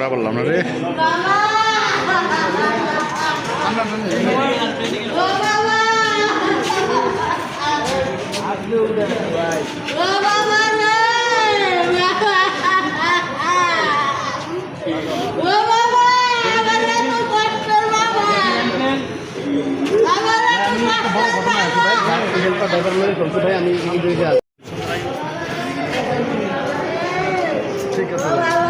করা বললাম না রে। ভাই আমি ঠিক আছে।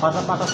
পাতা পাতা